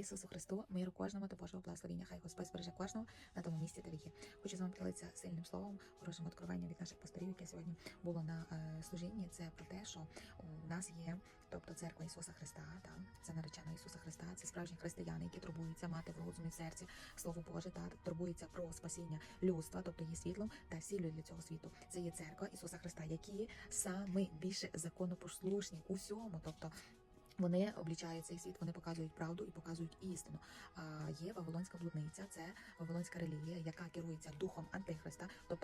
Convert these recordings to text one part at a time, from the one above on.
Ісусу Христу, миру кожному та Божого благословення. Хай Господь збереже кожного на тому місці, ви є. Хочу з вами поділитися сильним словом, хорошим откровенням від наших пасторів, яке сьогодні було на е, служінні. Це про те, що у нас є, тобто церква Ісуса Христа, та це наречена Ісуса Христа, це справжні християни, які турбуються мати в розумі в серці Слово Боже, та турбуються про спасіння людства, тобто є світлом та сіллю для цього світу. Це є церква Ісуса Христа, які саме більше законопослушні у всьому, тобто. Вони облічають цей світ, вони показують правду і показують істину. А є Вавилонська блудниця, це Вавилонська релігія, яка керується духом Антихриста, тобто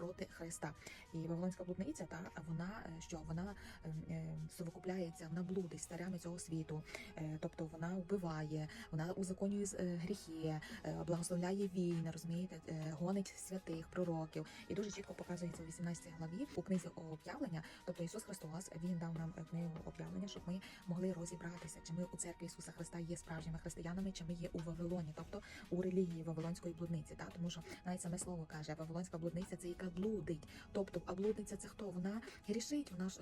проти Христа. І Вавилонська блудниця, та вона е, що вона е, е, совокупляється, вона блудить старями цього світу, е, тобто вона вбиває, вона узаконює з- е, гріхи, благословляє війни, розумієте, гонить святих пророків. І дуже чітко показується у 18 главі у книзі об'явлення. Тобто Ісус Христос Він дав нам книгу об'явлення, щоб ми могли розібратися, чи ми у церкві Ісуса Христа є справжніми християнами, чи ми є у Вавилоні, тобто у релігії Вавилонської блудниці. Та тому що навіть саме слово каже, Вавилонська блудниця це яка блудить. Тобто, а блудниця це хто? Вона грішить, вона ж.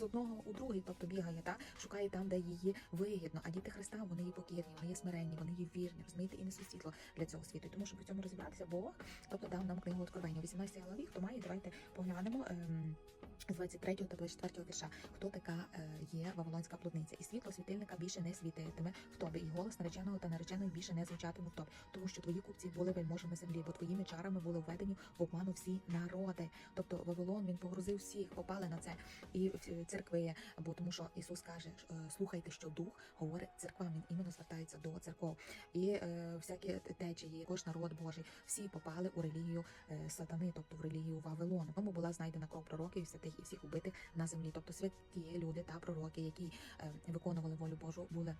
Е, З одного у другий, тобто бігає, та шукає там, де її вигідно. А діти Христа вони є покірні, вони є смиренні, вони є вірні, розумієте, і несуть світло для цього світу. Тому, щоб у цьому розібратися, Бог, тобто дав нам книгу Откровення. У 18 главі, хто має, давайте поглянемо. Ем, з 23 та 24 вірша, хто така е, є Вавилонська блудниця, і світло світильника більше не світитиме в тобі, і голос нареченого та нареченої більше не звучатиме в тобі, тому що твої купці були вельможами землі, бо твоїми чарами були введені в обману всі народи. Тобто Вавилон він погрузив всіх, попали на це і в церкви, бо тому що Ісус каже, е, слухайте, що дух говорить церквам. Він іменно звертається до церков. І е, всякі течії, кож народ Божий, всі попали у релігію е, сатани, тобто в релігію Вавилону. Тому була знайдена кров пророків і святих і всіх убитих на землі. Тобто святі люди та пророки, які е, виконували волю Божу, були.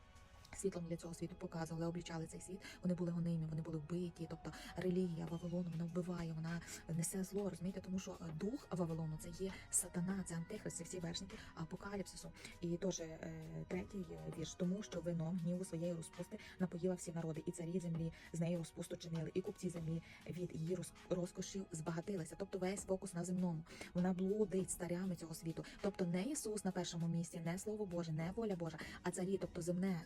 Світлом для цього світу показували, облічали цей світ. Вони були гонимі, вони були вбиті. Тобто релігія Вавилону вона вбиває, вона несе зло, розумієте, тому що е, дух Вавилону це є сатана, це антихрист, це всі вершники апокаліпсису. І теж е, третій е, вірш, тому що вином гніву своєї розпусти напоїла всі народи, і царі землі з нею розпусту чинили, і купці землі від її роз- розкошів збагатилися. Тобто весь фокус на земному. Вона блудить старями цього світу. Тобто не Ісус на першому місці, не Слово Боже, не воля Божа, а царі, тобто земне.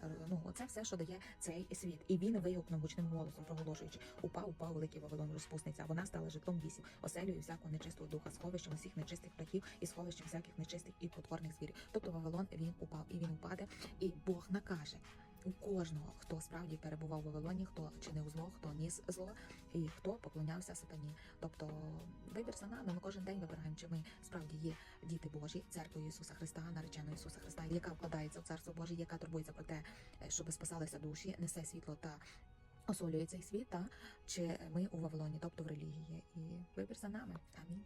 Е, Це все, що дає цей світ. І він вигукнув гучним голосом, проголошуючи: упав, упав великий Вавилон, розпусниця. Вона стала житлом вісім, оселею всякого нечистого духа, сховищем усіх нечистих птахів і сховищем всяких нечистих і потворних звірів. Тобто Вавилон він упав і він упаде, і Бог накаже. У кожного, хто справді перебував у Вавилоні, хто чинив зло, хто ніс зло, і хто поклонявся сатані. Тобто вибір за нами. Ми кожен день вибираємо, чи ми справді є діти Божі, церквою Ісуса Христа, нареченою Ісуса Христа, яка вкладається в Царство Боже, яка турбується про те, е, щоб спасалися душі, несе світло та осолює цей світ, та чи ми у Вавилоні, тобто в релігії. І вибір за нами. Амінь.